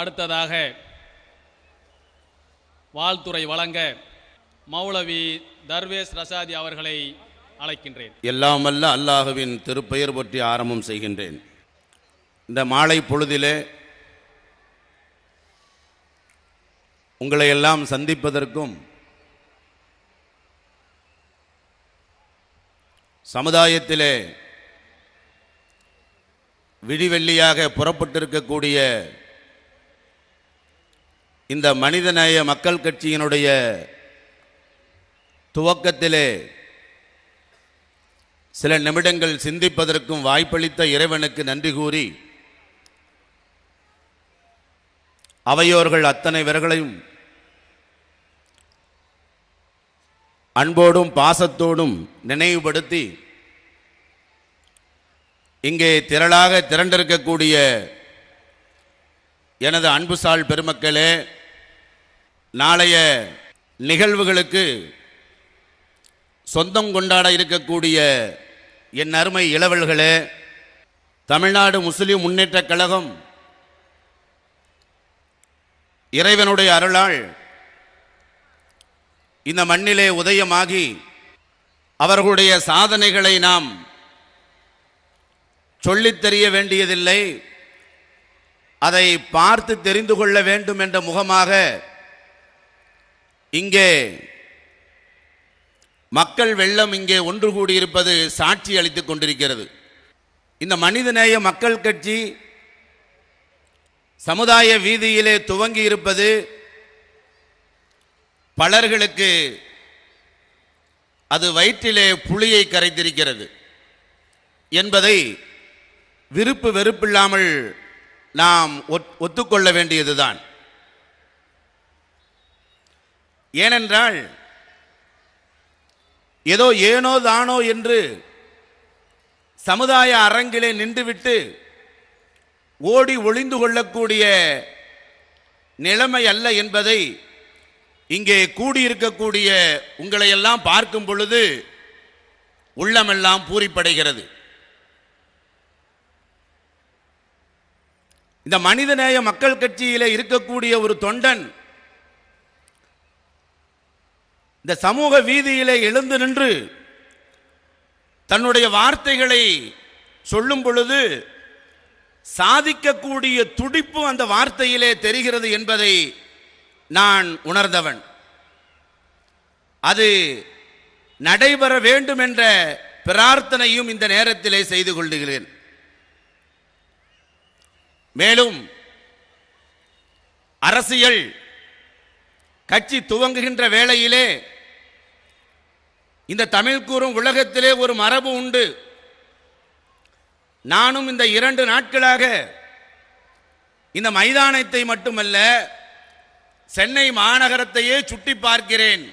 அடுத்ததாக வாழ்த்துறை வழங்க மௌலவி தர்வேஸ் ரசாதி அவர்களை அழைக்கின்றேன். எல்லாம் அல்ல அல்லாஹுவின் திருப்பெயர் பற்றி ஆரம்பம் செய்கின்றேன். இந்த மாலை பொழுதிலே உங்களை எல்லாம் சந்திப்பதற்கும் சமுதாயத்திலே விடிவெள்ளியாக புறப்பட்டிருக்கக்கூடிய இந்த மனிதநேய மக்கள் கட்சியினுடைய துவக்கத்திலே சில நிமிடங்கள் சிந்திப்பதற்கும் வாய்ப்பளித்த இறைவனுக்கு நன்றி கூறி அவையோர்கள் அத்தனை பேர்களையும் அன்போடும் பாசத்தோடும் நினைவுபடுத்தி இங்கே திரளாக திரண்டிருக்கக்கூடிய எனது அன்புசால் பெருமக்களே நாளைய நிகழ்வுகளுக்கு சொந்தம் கொண்டாட இருக்கக்கூடிய என் அருமை இளவல்களே தமிழ்நாடு முஸ்லிம் முன்னேற்றக் கழகம் இறைவனுடைய அருளால் இந்த மண்ணிலே உதயமாகி அவர்களுடைய சாதனைகளை நாம் சொல்லித் தெரிய வேண்டியதில்லை அதை பார்த்து தெரிந்து கொள்ள வேண்டும் என்ற முகமாக இங்கே மக்கள் வெள்ளம் இங்கே ஒன்று கூடியிருப்பது சாட்சி அளித்துக் கொண்டிருக்கிறது. இந்த மனிதநேய மக்கள் கட்சி சமுதாய வீதியிலே துவங்கி இருப்பது பலர்களுக்கு அது வயிற்றிலே புளியை கரைத்திருக்கிறது என்பதை விருப்பு வெறுப்பில்லாமல் நாம் ஒத்- ஒத்துக்கொள்ள வேண்டியதுதான். ஏனென்றால் ஏதோ ஏனோ தானோ என்று சமுதாய அரங்கிலே நின்றுவிட்டு ஓடி ஒளிந்து கொள்ளக்கூடிய நிலைமை அல்ல என்பதை இங்கே கூடியிருக்கக்கூடிய உங்களை எல்லாம் பார்க்கும் பொழுது உள்ளமெல்லாம் பூரிப்படைகிறது. இந்த மனிதநேய மக்கள் கட்சியிலே இருக்கக்கூடிய ஒரு தொண்டன் இந்த சமூக வீதியிலே எழுந்து நின்று தன்னுடைய வார்த்தைகளை சொல்லும் பொழுது சாதிக்கக்கூடிய துடிப்பு அந்த வார்த்தையிலே தெரிகிறது என்பதை நான் உணர்ந்தவன். அது நடைபெற வேண்டும் என்ற பிரார்த்தனையும் இந்த நேரத்திலே செய்து கொள்ளுகிறேன் மேலும் அரசியல் கட்சி துவங்குகின்ற வேளையிலே இந்த தமிழ் கூறும் உலகத்திலே ஒரு மரபு உண்டு. நானும் இந்த இரண்டு நாட்களாக இந்த மைதானத்தை மட்டுமல்ல சென்னை மாநகரத்தையே சுட்டி பார்க்கிறேன்.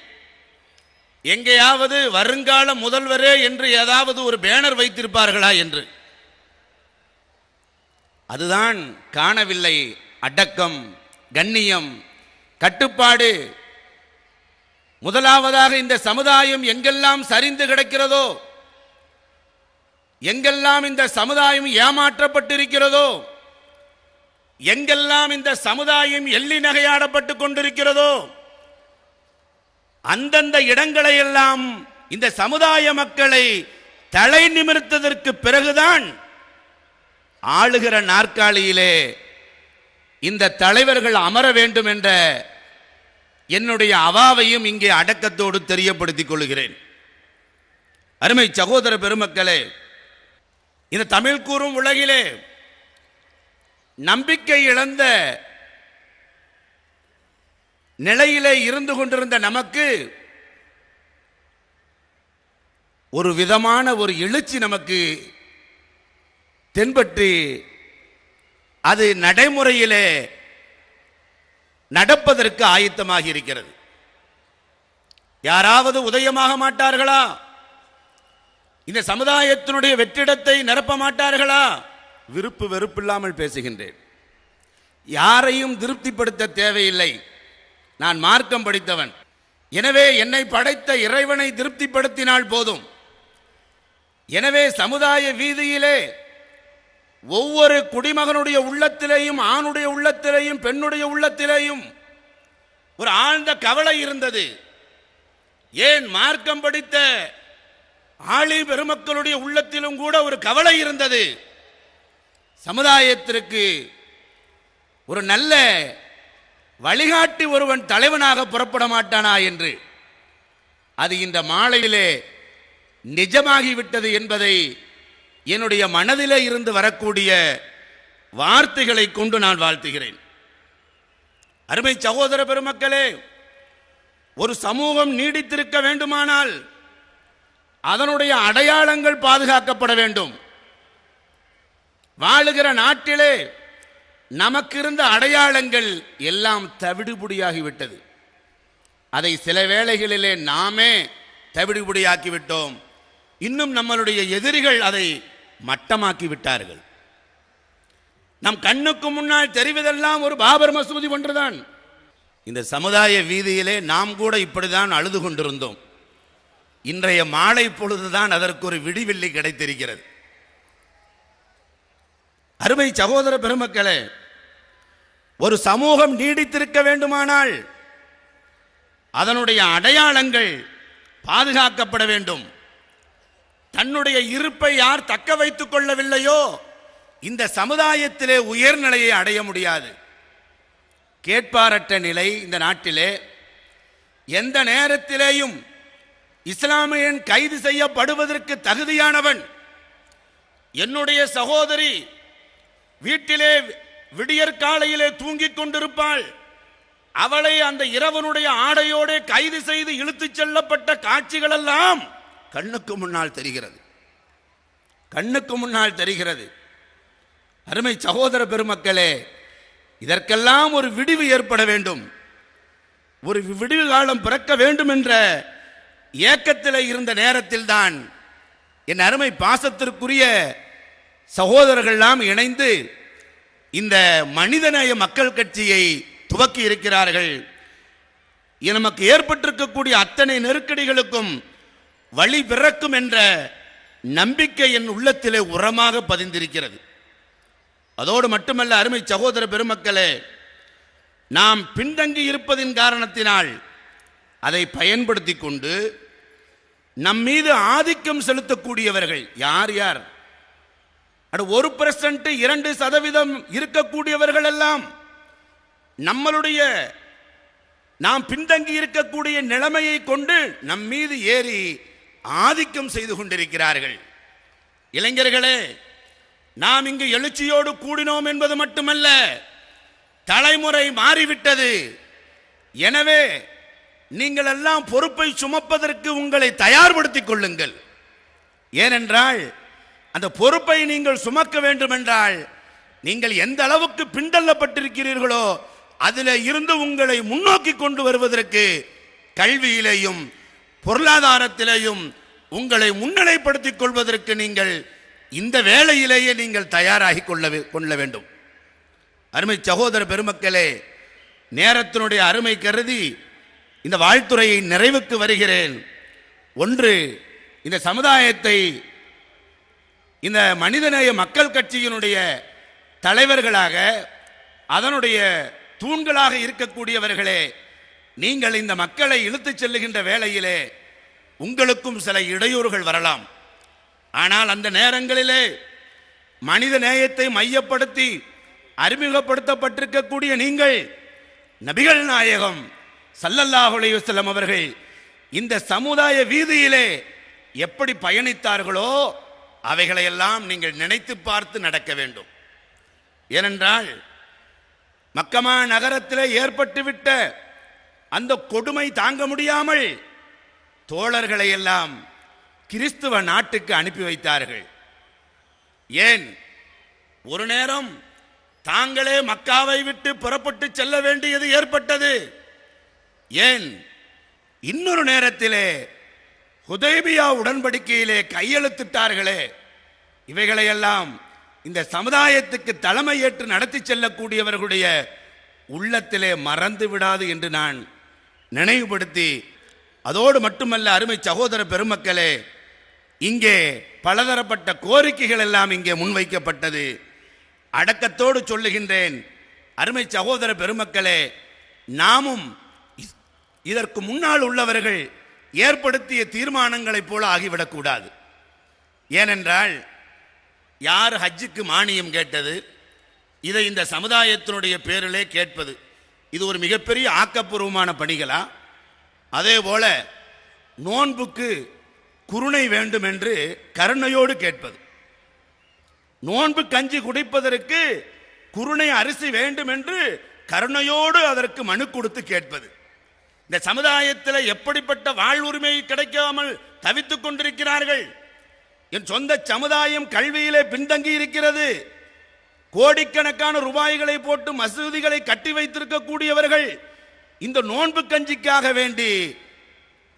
எங்கேயாவது வருங்கால முதல்வரே என்று ஏதாவது ஒரு பேனர் வைத்திருப்பார்களா என்று. அதுதான் காணவில்லை அடக்கம் கண்ணியம் கட்டுப்பாடு. முதலாவதாக இந்த சமுதாயம் எங்கெல்லாம் சரிந்து கிடக்கிறதோ எங்கெல்லாம் இந்த சமுதாயம் ஏமாற்றப்பட்டிருக்கிறதோ எங்கெல்லாம் இந்த சமுதாயம் எள்ளி நகையாடப்பட்டு கொண்டிருக்கிறதோ அந்தந்த இடங்களை எல்லாம் இந்த சமுதாய மக்களை தலை நிமிர்த்ததற்கு பிறகுதான் ஆளுகிற நாற்காலியிலே இந்த தலைவர்கள் அமர வேண்டும் என்ற என்னுடைய அவாவையும் இங்கே அடக்கத்தோடு தெரியப்படுத்திக் கொள்கிறேன். அருமை சகோதர பெருமக்களே இந்த தமிழ் கூறும் உலகிலே நம்பிக்கை இழந்த நிலையிலே இருந்து கொண்டிருந்த நமக்கு ஒரு விதமான ஒரு எழுச்சி நமக்கு தென்பற்றி அது நடைமுறையிலே நடப்பதற்கு ஆயத்தமாக இருக்கிறது. யாராவது உதயமாக மாட்டார்களா? இந்த சமுதாயத்தினுடைய வெற்றிடத்தை நிரப்ப மாட்டார்களா? விருப்பு வெறுப்பில்லாமல் பேசுகின்றேன். யாரையும் திருப்திப்படுத்த தேவையில்லை. நான் மார்க்கம் படித்தவன். எனவே என்னை படைத்த இறைவனை திருப்திப்படுத்தினால் போதும். எனவே சமுதாய வீதியிலே ஒவ்வொரு குடிமகனுடைய உள்ளத்திலேயும் ஆணுடைய உள்ளத்திலேயும் பெண்ணுடைய உள்ளத்திலேயும் ஒரு ஆழ்ந்த கவலை இருந்தது. ஏன் மார்க்கம் படித்த ஆளி பெருமக்களுடைய உள்ளத்திலும் கூட ஒரு கவலை இருந்தது. சமுதாயத்திற்கு ஒரு நல்ல வழிகாட்டி ஒருவன் தலைவனாக புறப்பட மாட்டானா என்று. அது இந்த மாலையிலே நிஜமாகிவிட்டது என்பதை என்னுடைய மனதிலே இருந்து வரக்கூடிய வார்த்தைகளை கொண்டு நான் வாழ்த்துகிறேன். அருமை சகோதர பெருமக்களே ஒரு சமூகம் நீடித்திருக்க வேண்டுமானால் அதனுடைய அடையாளங்கள் பாதுகாக்கப்பட வேண்டும். வாழுகிற நாட்டிலே நமக்கு இருந்த அடையாளங்கள் எல்லாம் தவிடுபுடியாகிவிட்டது. அதை சில வேளைகளிலே நாமே தவிடுபுடியாக்கிவிட்டோம். இன்னும் நம்மளுடைய எதிரிகள் அதை மட்டமாக்கி விட்டார்கள். நம் கண்ணுக்கு முன்னால் தெரிவதெல்லாம் ஒரு பாபர் மசூதி ஒன்றுதான். இந்த சமுதாய வீதியிலே நாம் கூட இப்படிதான் அழுது கொண்டிருந்தோம். இன்றைய மாலை பொழுதுதான் அதற்கு ஒரு விடிவெள்ளி கிடைத்திருக்கிறது. அருமை சகோதர பெருமக்களே ஒரு சமூகம் நீடித்திருக்க வேண்டுமானால் அதனுடைய அடையாளங்கள் பாதுகாக்கப்பட வேண்டும். தன்னுடைய இருப்பை யார் தக்க வைத்துக் கொள்ளவில்லையோ இந்த சமுதாயத்திலே உயர்நிலையை அடைய முடியாது. கேட்பாரற்ற நிலை இந்த நாட்டிலே. எந்த நேரத்திலேயும் இஸ்லாமியன் கைது செய்யப்படுவதற்கு தகுதியானவன் என்னுடைய சகோதரி வீட்டிலே விடியற்காலையிலே தூங்கிக் கொண்டிருப்பாள். அவளை அந்த இரவனுடைய ஆடையோட கைது செய்து இழுத்துச் செல்லப்பட்ட காட்சிகளெல்லாம் கண்ணுக்கு முன்னால் தெரிகிறது. கண்ணுக்கு முன்னால் தெரிகிறது. அருமை சகோதர பெருமக்களே இதற்கெல்லாம் ஒரு விடிவு ஏற்பட வேண்டும். ஒரு விடிவு காலம் பிறக்க வேண்டும் என்ற ஏக்கத்தில் இருந்த நேரத்தில் தான் என் அருமை பாசத்திற்குரிய சகோதரர்கள்லாம் இணைந்து இந்த மனிதநேய மக்கள் கட்சியை துவக்கி இருக்கிறார்கள் நமக்கு ஏற்பட்டிருக்கக்கூடிய அத்தனை நெருக்கடிகளுக்கும் வழி பிறக்கும் என்ற நம்பிக்கை என் உள்ளத்திலே உரமாக பதிந்திருக்கிறது. அதோடு மட்டுமல்ல அருமை சகோதர பெருமக்களே நாம் பின்தங்கி இருப்பதின் காரணத்தினால் அதை பயன்படுத்தி கொண்டு நம் மீது ஆதிக்கம் செலுத்தக்கூடியவர்கள் யார் யார்? அட ஒரு பர்சன்ட் இரண்டு சதவீதம் இருக்கக்கூடியவர்கள் எல்லாம் நம்மளுடைய நாம் பின்தங்கி இருக்கக்கூடிய நிலைமையை கொண்டு நம் மீது ஏறி ஆதிக்கம் செய்து கொண்டிருக்கிறார்கள். இளைஞர்களே நாம் இங்கு எழுச்சியோடு கூடினோம் என்பது மட்டுமல்ல தலைமுறை மாறிவிட்டது. எனவே நீங்கள் எல்லாம் பொறுப்பை சுமப்பதற்கு உங்களை தயார்படுத்திக் கொள்ளுங்கள். ஏனென்றால் அந்த பொறுப்பை நீங்கள் சுமக்க வேண்டும் என்றால் நீங்கள் எந்த அளவுக்கு பின்தள்ளப்பட்டிருக்கிறீர்களோ அதில் இருந்து உங்களை முன்னோக்கி கொண்டு வருவதற்கு கல்வியிலேயும் பொருளாதாரத்திலேயும் உங்களை முன்னிலைப்படுத்திக் கொள்வதற்கு நீங்கள் இந்த வேளையிலேயே நீங்கள் தயாராகி கொள்ள கொள்ள வேண்டும். அருமை சகோதர பெருமக்களே நேரத்தினுடைய அருமை கருதி இந்த வாழ்த்துறையை நிறைவுக்கு வருகிறேன். ஒன்று இந்த சமுதாயத்தை இந்த மனிதநேய மக்கள் கட்சியினுடைய தலைவர்களாக அதனுடைய தூண்களாக இருக்கக்கூடியவர்களே நீங்கள் இந்த மக்களை இழுத்துச் செல்லுகின்ற வேளையிலே உங்களுக்கும் சில இடையூறுகள் வரலாம். ஆனால் அந்த நேரங்களிலே மனித நேயத்தை மையப்படுத்தி அறிமுகப்படுத்தப்பட்டிருக்கக்கூடிய நீங்கள் நபிகள் நாயகம் ஸல்லல்லாஹு அலைஹி அவர்கள் இந்த சமுதாய வீதியிலே எப்படி பயணித்தார்களோ அவைகளையெல்லாம் நீங்கள் நினைத்து பார்த்து நடக்க வேண்டும். ஏனென்றால் மக்கமா நகரத்திலே ஏற்பட்டுவிட்ட அந்த கொடுமை தாங்க முடியாமல் தோழர்களை எல்லாம் கிறிஸ்துவ நாட்டுக்கு அனுப்பி வைத்தார்கள். ஏன்? ஒரு நேரம் தாங்களே மக்காவை விட்டு புறப்பட்டு செல்ல வேண்டியது ஏற்பட்டது. ஏன்? இன்னொரு நேரத்திலே ஹுதைபியா உடன்படிக்கையிலே கையெழுத்திட்டார்களே. இவைகளையெல்லாம் இந்த சமுதாயத்துக்கு தலைமை ஏற்று நடத்தி செல்லக்கூடியவர்களுடைய உள்ளத்திலே மறந்து விடாது என்று நான் நினைவுபடுத்தி அதோடு மட்டுமல்ல அருமை சகோதர பெருமக்களே இங்கே பலதரப்பட்ட கோரிக்கைகள் எல்லாம் இங்கே முன்வைக்கப்பட்டது. அடக்கத்தோடு சொல்லுகின்றேன் அருமை சகோதர பெருமக்களே நாமும் இதற்கு முன்னால் உள்ளவர்கள் ஏற்படுத்திய தீர்மானங்களைப் போல ஆகிவிடக்கூடாது. ஏனென்றால் யார் ஹஜ்ஜுக்கு மானியம் கேட்டது இதை இந்த சமுதாயத்தினுடைய பேரிலே கேட்பது. இது ஒரு மிகப்பெரிய ஆக்கப்பூர்வமான பணிகளா? அதே போல நோன்புக்கு குருணை வேண்டும் என்று கருணையோடு கேட்பது. நோன்பு கஞ்சி குடிப்பதற்கு குருணை அரிசி வேண்டும் என்று கருணையோடு அதற்கு மனு கொடுத்து கேட்பது. இந்த சமுதாயத்தில் எப்படிப்பட்ட வாழ்வுரிமை கிடைக்காமல் தவித்துக் கொண்டிருக்கிறார்கள்? என் சொந்த சமுதாயம் கல்வியிலே பின்தங்கி இருக்கிறது கோடிக்கணக்கான ரூபாய்களை போட்டு மசூதிகளை கட்டி வைத்திருக்கக்கூடியவர்கள் இந்த நோன்பு கஞ்சிக்காக வேண்டி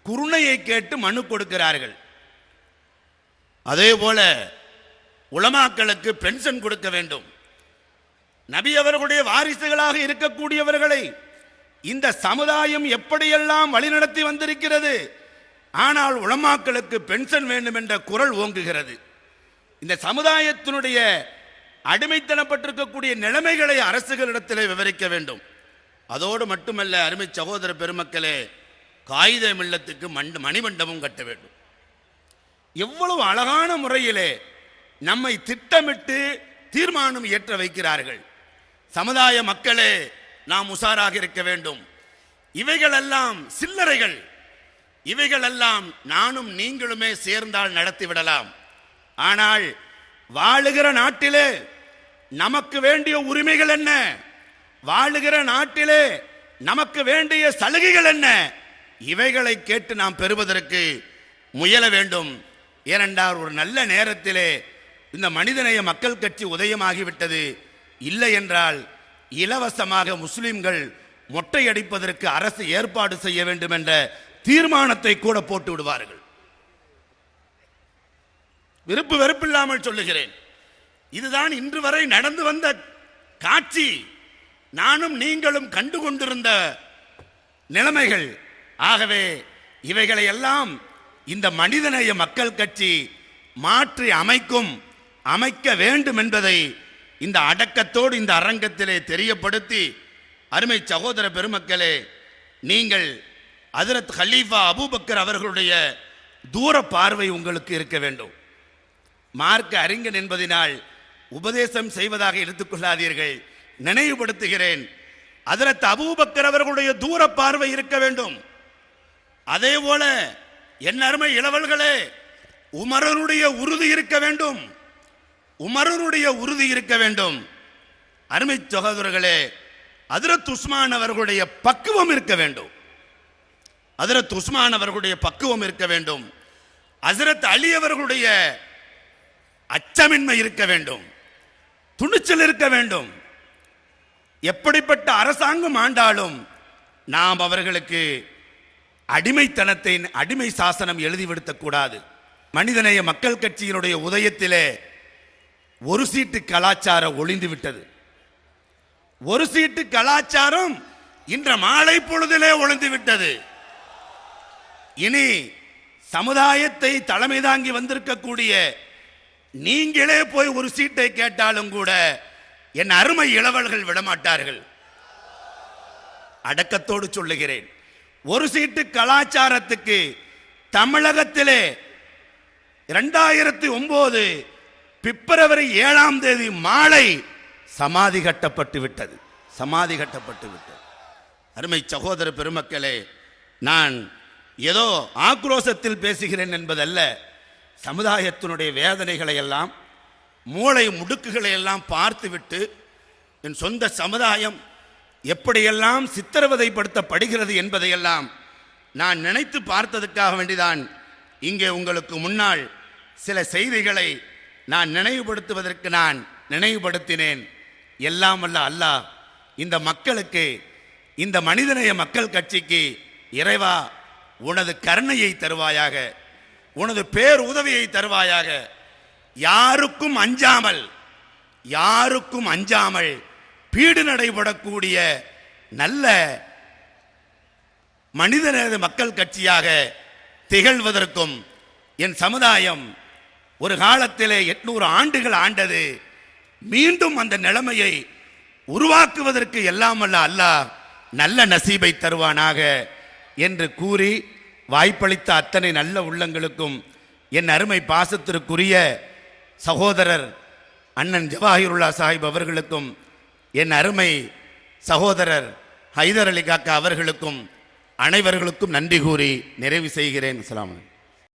குருணையை கேட்டு மனு கொடுக்கிறார்கள். அதே போல உலமாக்களுக்கு பென்ஷன் கொடுக்க வேண்டும். நபி அவர்களுடைய வாரிசுகளாக இருக்கக்கூடியவர்களை இந்த சமுதாயம் எப்படியெல்லாம் வழிநடத்தி வந்திருக்கிறது? ஆனால் உலமாக்களுக்கு பென்ஷன் வேண்டும் என்ற குரல் ஓங்குகிறது. இந்த சமுதாயத்தினுடைய அடிமைத்தனப்பட்டிருக்கக்கூடிய நிலைமைகளை அரசுகளிடத்திலே விவரிக்க வேண்டும். அதோடு மட்டுமல்ல அருமை சகோதர பெருமக்களே காகித மில்லத்துக்கு மண்டு மணிமண்டபம் கட்ட வேண்டும். எவ்வளவு அழகான முறையிலே நம்மை திட்டமிட்டு தீர்மானம் இயற்ற வைக்கிறார்கள். சமுதாய மக்களே நாம் உஷாராக இருக்க வேண்டும். இவைகளெல்லாம் சில்லறைகள். இவைகளெல்லாம் நானும் நீங்களுமே சேர்ந்தால் நடத்திவிடலாம் ஆனால் வாழுகிற நாட்டிலே நமக்கு வேண்டிய உரிமைகள் என்ன? வாழுகிற நாட்டிலே நமக்கு வேண்டிய சலுகைகள் என்ன? இவைகளை கேட்டு நாம் பெறுவதற்கு முயல வேண்டும். ஏனென்றால் ஒரு நல்ல நேரத்திலே இந்த மனிதநேய மக்கள் கட்சி உதயமாகிவிட்டது. இல்லை என்றால் இலவசமாக முஸ்லிம்கள் மொட்டையடிப்பதற்கு அரசு ஏற்பாடு செய்ய வேண்டும் என்ற தீர்மானத்தை கூட போட்டு விடுவார்கள். விருப்பு வெறுப்பில்லாமல் சொல்லுகிறேன். இதுதான் இன்று வரை நடந்து வந்த காட்சி. நானும் நீங்களும் கண்டு கொண்டிருந்த நிலைமைகள். ஆகவே இவைகளை எல்லாம் இந்த மனிதநேய மக்கள் கட்சி மாற்றி அமைக்கும் அமைக்க வேண்டும் என்பதை இந்த அடக்கத்தோடு இந்த அரங்கத்திலே தெரியப்படுத்தி அருமை சகோதர பெருமக்களே நீங்கள் அதிரத் ஹலீஃபா அபூபக்கர் அவர்களுடைய தூர பார்வை உங்களுக்கு இருக்க வேண்டும். மார்க்க அறிஞன் என்பதினால் உபதேசம் செய்வதாக எடுத்துக்கொள்ளாதீர்கள். நினைவுபடுத்துகிறேன். அதற்கு அபூபக்கர் அவர்களுடைய தூர பார்வை இருக்க வேண்டும். அதே போல என் அருமை இளவல்களே உமரனுடைய உறுதி இருக்க வேண்டும். உமரனுடைய உறுதி இருக்க வேண்டும். அருமை சகோதரர்களே அதிரத் உஸ்மான் அவர்களுடைய பக்குவம் இருக்க வேண்டும். அதிரத் உஸ்மான் அவர்களுடைய பக்குவம் இருக்க வேண்டும். அசரத் அலி அவர்களுடைய அச்சமின்மை இருக்க வேண்டும். துணிச்சல் இருக்க வேண்டும். எப்படிப்பட்ட அரசாங்கம் ஆண்டாலும் நாம் அவர்களுக்கு அடிமைத்தனத்தை அடிமை சாசனம் எழுதிவிடுத்தக்கூடாது மனிதநேய மக்கள் கட்சியினுடைய உதயத்திலே ஒரு சீட்டு கலாச்சாரம் ஒளிந்து விட்டது. ஒரு சீட்டு கலாச்சாரம் இன்ற மாலை பொழுதிலே ஒளிந்து விட்டது. இனி சமுதாயத்தை தலைமை தாங்கி வந்திருக்கக்கூடிய நீங்களே போய் ஒரு சீட்டை கேட்டாலும் கூட என் அருமை இளவல்கள் விடமாட்டார்கள். அடக்கத்தோடு சொல்லுகிறேன். ஒரு சீட்டு கலாச்சாரத்துக்கு தமிழகத்திலே இரண்டாயிரத்தி ஒன்பது பிப்ரவரி ஏழாம் தேதி மாலை சமாதி கட்டப்பட்டு விட்டது. சமாதி கட்டப்பட்டு விட்டது. அருமை சகோதர பெருமக்களே நான் ஏதோ ஆக்ரோசத்தில் பேசுகிறேன் என்பதல்ல. சமுதாயத்தினுடைய வேதனைகளை எல்லாம் மூளை முடுக்குகளை எல்லாம் பார்த்துவிட்டு என் சொந்த சமுதாயம் எப்படியெல்லாம் சித்திரவதைப்படுத்தப்படுகிறது என்பதையெல்லாம் நான் நினைத்து பார்த்ததுக்காக வேண்டிதான் இங்கே உங்களுக்கு முன்னால் சில செய்திகளை நான் நினைவுபடுத்துவதற்கு நான் நினைவுபடுத்தினேன். எல்லாம் வல்ல அல்லாஹ் இந்த மக்களுக்கு இந்த மனிதநேய மக்கள் கட்சிக்கு இறைவா உனது கருணையை தருவாயாக. உனது பேர் உதவியை தருவாயாக. யாருக்கும் அஞ்சாமல் யாருக்கும் அஞ்சாமல் பீடு நடைபெறக்கூடிய நல்ல மனிதநேத மக்கள் கட்சியாக திகழ்வதற்கும் என் சமுதாயம் ஒரு காலத்திலே எட்நூறு ஆண்டுகள் ஆண்டது. மீண்டும் அந்த நிலைமையை உருவாக்குவதற்கு எல்லாம் அல்ல அல்லாஹ் நல்ல நசீபை தருவானாக என்று கூறி வாய்ப்பளித்த அத்தனை நல்ல உள்ளங்களுக்கும் என் அருமை பாசத்திற்குரிய சகோதரர் அண்ணன் ஜவாஹிருல்லா சாஹிப் அவர்களுக்கும் என் அருமை சகோதரர் ஹைதர் அலி காக்கா அவர்களுக்கும் அனைவர்களுக்கும் நன்றி கூறி நிறைவு செய்கிறேன். அஸ்லாமலை